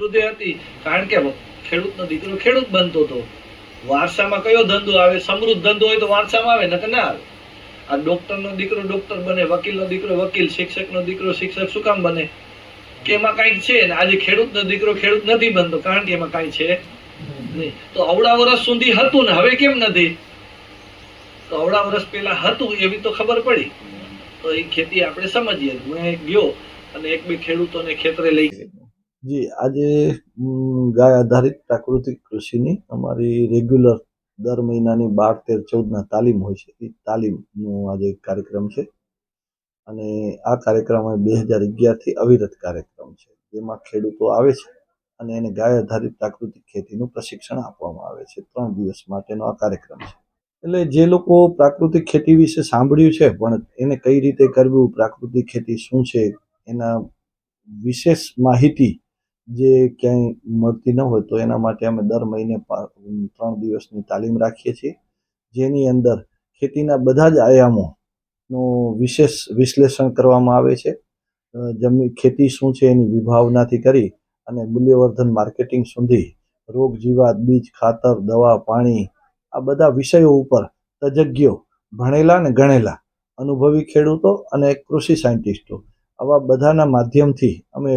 વૃદ્ધિ હતી. કારણ કે ખેડૂતનો દીકરો ખેડૂત બનતો હતો. વારસામાં કયો ધંધો આવે? સમૃદ્ધ ધંધો હોય તો વારસામાં આવે, નકર ના આવે. આ ડોક્ટરનો દીકરો ડોક્ટર બને, વકીલનો દીકરો વકીલ, શિક્ષકનો દીકરો શિક્ષક શું કામ બને? કે એમાં કાંઈક છે ને? આજે ખેડૂતનો દીકરો ખેડૂત નથી બનતો, કારણ કે એમાં કાંઈ છે નહીં. તો અવડા વર્ષ સુધી હતું ને, હવે કેમ નથી? તો અવડા વર્ષ પહેલા હતું, એવી તો ખબર પડી. તો એ ખેતી આપણે સમજીએ. મેં ગયો અને એક બે ખેડૂતોને ખેતરે લઈ જી, આજે ગાય આધારિત પ્રાકૃતિક કૃષિની અમારી રેગ્યુલર દર મહિનાની બાર, તેર, ચૌદના તાલીમ હોય છે. એ તાલીમનો આજે કાર્યક્રમ છે. અને આ કાર્યક્રમ બે હજાર અગિયારથી અવિરત કાર્યક્રમ છે. જેમાં ખેડૂતો આવે છે અને એને ગાય આધારિત પ્રાકૃતિક ખેતીનું પ્રશિક્ષણ આપવામાં આવે છે. ત્રણ દિવસ માટેનો આ કાર્યક્રમ છે. એટલે જે લોકો પ્રાકૃતિક ખેતી વિશે સાંભળ્યું છે, પણ એને કઈ રીતે કરવું, પ્રાકૃતિક ખેતી શું છે, એના વિશેષ માહિતી જે ક્યાંય મળતી ન હોય તો એના માટે અમે દર મહિને ત્રણ દિવસની તાલીમ રાખીએ છીએ, જેની અંદર ખેતીના બધા જ આયામોનું વિશેષ વિશ્લેષણ કરવામાં આવે છે. જમીન ખેતી શું છે એની વિભાવનાથી કરી અને મૂલ્યવર્ધન માર્કેટિંગ સુધી રોગ, જીવાત, બીજ, ખાતર, દવા, પાણી, આ બધા વિષયો ઉપર તજજ્ઞો ભણેલા ને ગણેલા, અનુભવી ખેડૂતો અને કૃષિ સાયન્ટિસ્ટો. આવા બધાના માધ્યમથી અમે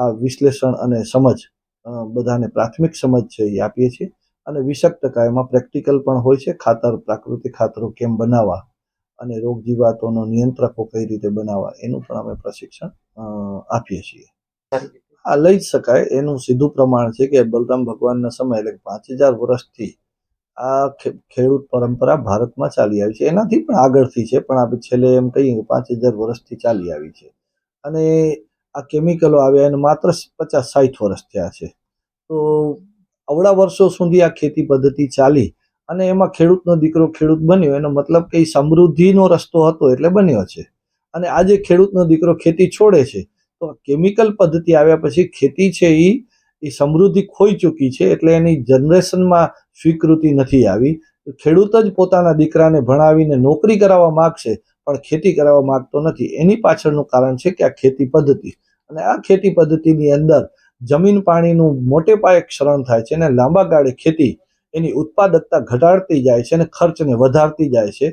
આ વિશ્લેષણ અને સમજ બધાને પ્રાથમિક સમજ છે એ આપીએ છીએ. અને વીસક ટકા એમાં પ્રેક્ટિકલ પણ હોય છે. ખાતર, પ્રાકૃતિક ખાતરો કેમ બનાવવા અને રોગ જીવાતોનો નિયંત્રકો કઈ રીતે બનાવવા, એનું પણ અમે પ્રશિક્ષણ આપીએ છીએ. આ લઈ જ શકાય. એનું સીધું પ્રમાણ છે કે બલરામ ભગવાનના સમય, એટલે પાંચ હજાર વર્ષથી આ ખેડૂત પરંપરા ભારતમાં ચાલી આવી છે. એનાથી પણ આગળથી છે, પણ આપણે છેલ્લે એમ કહીએ કે પાંચ હજાર વર્ષથી ચાલી આવી છે. અને આ કેમિકલો આવ્યા એને માત્ર પચાસ સાઠ વર્ષ થયા છે. તો અવડા વર્ષો સુધી આ ખેતી પદ્ધતિ ચાલી અને એમાં ખેડૂતનો દીકરો ખેડૂત બન્યો, એનો મતલબ કે એ સમૃદ્ધિનો રસ્તો હતો એટલે બન્યો છે. અને આજે ખેડૂતનો દીકરો ખેતી છોડે છે, તો કેમિકલ પદ્ધતિ આવ્યા પછી ખેતી છે એ એ સમૃદ્ધિ ખોઈ ચૂકી છે એટલે એની જનરેશનમાં સ્વીકૃતિ નથી આવી. ખેડૂત જ પોતાના દીકરાને ભણાવીને નોકરી કરાવવા માગશે, પણ ખેતી કરાવવા માગતો નથી. એની પાછળનું કારણ છે કે આ ખેતી પદ્ધતિ અને આ ખેતી પદ્ધતિની અંદર જમીન પાણીનું મોટે પાયે ક્ષરણ થાય છે અને લાંબા ગાળે ખેતી એની ઉત્પાદકતા ઘટાડતી જાય છે અને ખર્ચને વધારતી જાય છે.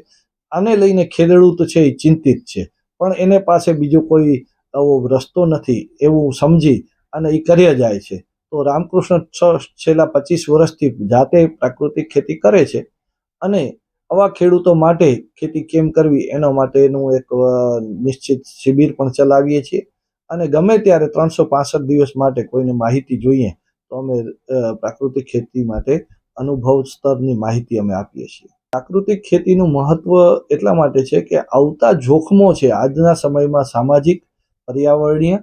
આને લઈને ખેડૂત છે એ ચિંતિત છે. પણ એને પાસે બીજો કોઈ આવો રસ્તો નથી એવું સમજી અને એ કર્યા જાય છે. તો રામકૃષ્ણ છેલ્લા પચીસ વર્ષથી જાતે પ્રાકૃતિક ખેતી કરે છે અને આવા ખેડૂતો માટે ખેતી કેમ કરવી એના માટેનું એક નિશ્ચિત શિબિર પણ ચલાવીએ છીએ. અને ગમે ત્યારે ત્રણસો પાસઠ દિવસ માટે કોઈને માહિતી જોઈએ, તો અમે પ્રાકૃતિક ખેતી માટે અનુભવ સ્તરની માહિતી અમે આપીએ છીએ. પ્રાકૃતિક ખેતીનું મહત્વ એટલા માટે છે કે આવતા જોખમો છે આજના સમયમાં સામાજિક, પર્યાવરણીય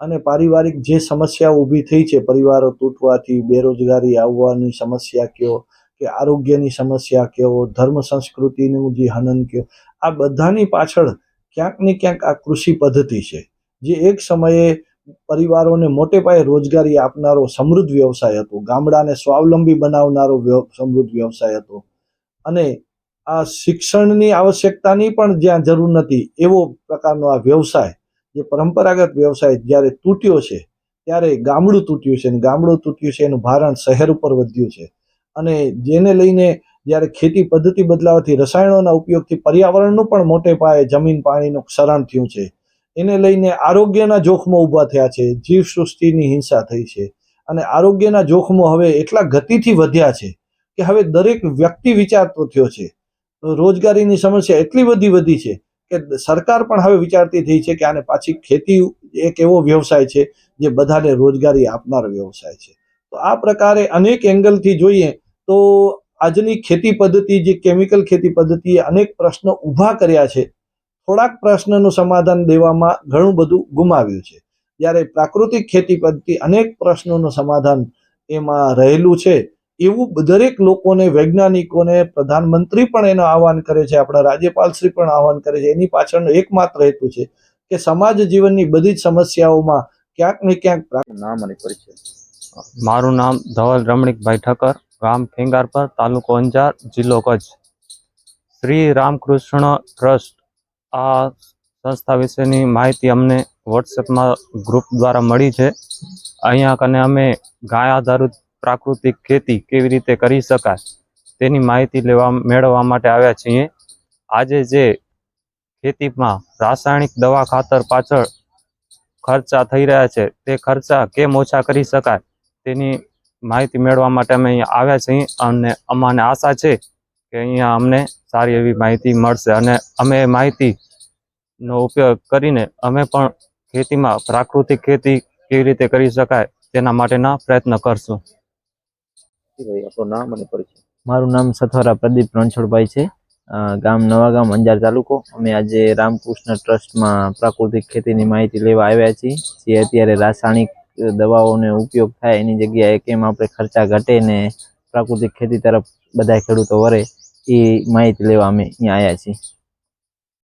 અને પારિવારિક જે સમસ્યાઓ ઊભી થઈ છે, પરિવારો તૂટવાથી, બેરોજગારી આવવાની સમસ્યા કયો, કે આરોગ્યની સમસ્યા કયો, ધર્મ સંસ્કૃતિનું જે હનન કયો, આ બધાની પાછળ ક્યાંક ને ક્યાંક આ કૃષિ પદ્ધતિ છે. જે એક સમયે પરિવારોને મોટે પાયે રોજગારી આપનારો સમૃદ્ધ વ્યવસાય હતો. ગામડાને સ્વાવલંબી બનાવનારો સમૃદ્ધ વ્યવસાય હતો. અને આ શિક્ષણની આવશ્યકતાની પણ જ્યાં જરૂર નથી, એવો પ્રકારનો આ વ્યવસાય, જે પરંપરાગત વ્યવસાય જ્યારે તૂટ્યો છે, ત્યારે ગામડું તૂટ્યું છે અને ગામડું તૂટ્યું છે એનું ભારણ શહેર ઉપર વધ્યું છે. અને જેને લઈને જ્યારે ખેતી પદ્ધતિ બદલાવાથી રસાયણોના ઉપયોગથી પર્યાવરણનું પણ મોટે પાયે જમીન પાણીનું ક્ષરણ થયું છે. એને લઈને આરોગ્યના જોખમો ઊભા થયા છે જીવસૃષ્ટિની હિંસા થઈ છે અને આરોગ્યના જોખમો હવે એટલા ગતિથી વધ્યા છે કે હવે દરેક વ્યક્તિ વિચારતો થયો છે. રોજગારીની સમસ્યા એટલી બધી વધી છે કે સરકાર પણ હવે વિચારતી થઈ છે કે આને પાછી ખેતી એક એવો વ્યવસાય છે જે બધાને રોજગારી આપનાર વ્યવસાય છે. તો આ પ્રકારે અનેક એંગલથી જોઈએ તો આજની ખેતી પદ્ધતિ જે કેમિકલ ખેતી પદ્ધતિએ અનેક પ્રશ્નો ઊભા કર્યા છે થોડાક પ્રશ્નનું સમાધાન દેવામાં ઘણું બધું ગુમાવ્યું છે. જ્યારે પ્રાકૃતિક ખેતી પદ્ધતિ અનેક પ્રશ્નોનું સમાધાન એમાં રહેલું છે. એવું દરેક લોકોને વૈજ્ઞાનિકોને પ્રધાનમંત્રી પણ એનું આહવાન કરે છે આપણા રાજ્યપાલશ્રી પણ આહવાન કરે છે. એની પાછળનો એકમાત્ર હેતુ છે કે સમાજ જીવનની બધી જ સમસ્યાઓમાં ક્યાંક ને ક્યાંક પ્રા- નામ અને પરિચય. મારું નામ ધવલ રમણીકભાઈ ઠક્કર ગામ ફેંગારપર તાલુકો અંજાર જિલ્લો કચ્છ. શ્રી રામકૃષ્ણ ટ્રસ્ટ આ સંસ્થા વિશેની માહિતી અમને વોટ્સએપમાં ગ્રુપ દ્વારા મળી છે. અહીંયા કને અમે ગાય આધારિત પ્રાકૃતિક ખેતી કેવી રીતે કરી શકાય તેની માહિતી લેવા મેળવવા માટે આવ્યા છીએ. આજે જે ખેતીમાં રાસાયણિક દવા ખાતર પાછળ ખર્ચા થઈ રહ્યા છે તે ખર્ચા કેમ ઓછા કરી શકાય તેની માહિતી મેળવવા માટે અમે અહીંયા આવ્યા છીએ અને અમાને આશા છે કે અહીંયા અમને સારી એવી માહિતી મળશે અને અમે એ માહિતીનો ઉપયોગ કરીને અમે પણ ખેતીમાં પ્રાકૃતિક ખેતી કેવી રીતે કરી શકાય તેના માટેના પ્રયત્ન કરશું. ભાઈ આપણું નામ અને પરિચય. મારું નામ સથવારા પ્રદીપ રણછોડભાઈ છે. ગામ નવા ગામ અંજાર તાલુકો. અમે આજે રામકૃષ્ણ ટ્રસ્ટમાં પ્રાકૃતિક ખેતીની માહિતી લેવા આવ્યા છીએ. જે અત્યારે રાસાયણિક દવાઓનો ઉપયોગ થાય એની જગ્યાએ કેમ આપણે ખર્ચા ઘટે ને પ્રાકૃતિક ખેતી તરફ બધા ખેડૂતો વરે એ માહિતી લેવા અમે અહીંયા આવ્યા છીએ.